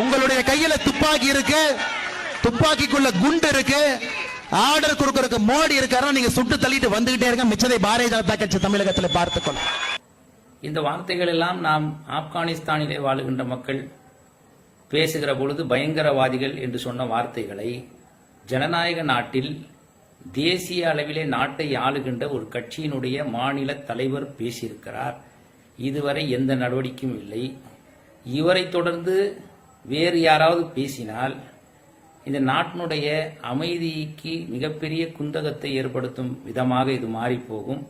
உங்களுடைய கையில துப்பாக்கி இருக்கு. துப்பாக்கிக்குள்ள குண்டு இருக்கு. ஆர்டர் கொடுக்கறதுக்கு மோடி இருக்காரா நீங்க சுட்டு தள்ளிட்டு வந்துகிட்டே இருக்க மிச்சதை பாரதிய ஜனதா கட்சி தமிழகத்தில் பார்த்துக்கொள்ளும் இந்த வார்த்தைகள் எல்லாம் நாம் ஆப்கானிஸ்தானிலே வாழுகின்ற மக்கள் பேசுகிற பொழுது பயங்கரவாதிகள் என்று சொன்ன வார்த்தைகளை ஜனநாயக நாட்டில் தேசிய அளவிலே நாட்டை ஆளுகின்ற ஒரு கட்சியினுடைய மாநில தலைவர் பேசியிருக்கிறார். இதுவரை எந்த நடவடிக்கையும் இல்லை. இவரை தொடர்ந்து வேறு யாராவது பேசினால் இந்த நாட்டினுடைய அமைதிக்கு மிகப்பெரிய குந்தகத்தை ஏற்படுத்தும் விதமாக இது மாறிப்போகும்.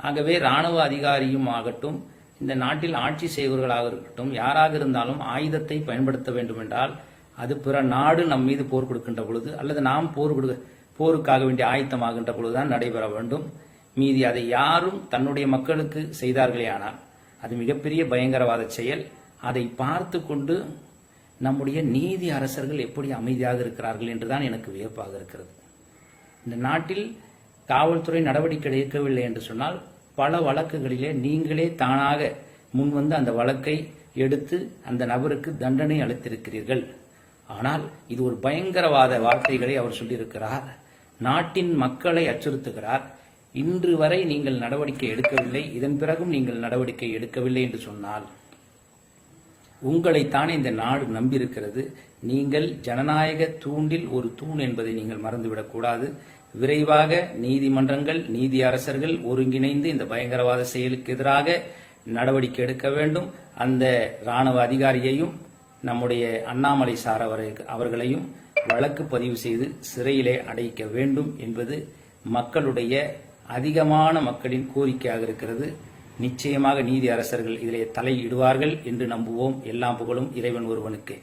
ஆகவே ராணுவ அதிகாரியும் ஆகட்டும் இந்த நாட்டில் ஆட்சி செய்பவர்களாக இருக்கட்டும் யாராக இருந்தாலும் ஆயுதத்தை பயன்படுத்த வேண்டுமென்றால் அது பிற நாடு நம் மீது போர் கொடுக்கின்ற பொழுது அல்லது நாம் போர் கொடு போருக்காக வேண்டிய ஆயத்தமாகின்ற பொழுதுதான் நடைபெற வேண்டும். மீதி அதை யாரும் தன்னுடைய மக்களுக்கு செய்தார்களே ஆனால் அது மிகப்பெரிய பயங்கரவாத செயல். அதை பார்த்து கொண்டு நம்முடைய நீதி அரசர்கள் எப்படி அமைதியாக இருக்கிறார்கள் என்றுதான் எனக்கு வியப்பாக இருக்கிறது. இந்த நாட்டில் காவல்துறை நடவடிக்கை எடுக்கவில்லை என்று சொன்னால் பல வழக்குகளிலே நீங்களே தானாக முன்வந்து அந்த வழக்கை எடுத்து அந்த நபருக்கு தண்டனை அளித்திருக்கிறீர்கள். ஆனால் இது ஒரு பயங்கரவாத வார்த்தைகளை அவர் சொல்லியிருக்கிறார். நாட்டின் மக்களை அச்சுறுத்துகிறார். இன்று வரை நீங்கள் நடவடிக்கை எடுக்கவில்லை இதன் பிறகும் நீங்கள் நடவடிக்கை எடுக்கவில்லை என்று சொன்னால் உங்களைத்தானே இந்த நாடு நம்பியிருக்கிறது. நீங்கள் ஜனநாயக தூண்டில் ஒரு தூண் என்பதை நீங்கள் மறந்துவிடக்கூடாது விரைவாக நீதிமன்றங்கள் நீதி அரசர்கள் ஒருங்கிணைந்து இந்த பயங்கரவாத செயலுக்கு எதிராக நடவடிக்கை எடுக்க வேண்டும். அந்த ராணுவ அதிகாரியையும் நம்முடைய அண்ணாமலை சார் அவர்களையும் வழக்கு பதிவு செய்து சிறையிலே அடைக்க வேண்டும் என்பது மக்களுடைய அதிகமான மக்களின் கோரிக்கையாக இருக்கிறது. நிச்சயமாக நீதி அரசர்கள் இதிலே தலையிடுவார்கள் என்று நம்புவோம். எல்லாம் புகழும் இறைவன் ஒருவனுக்கு.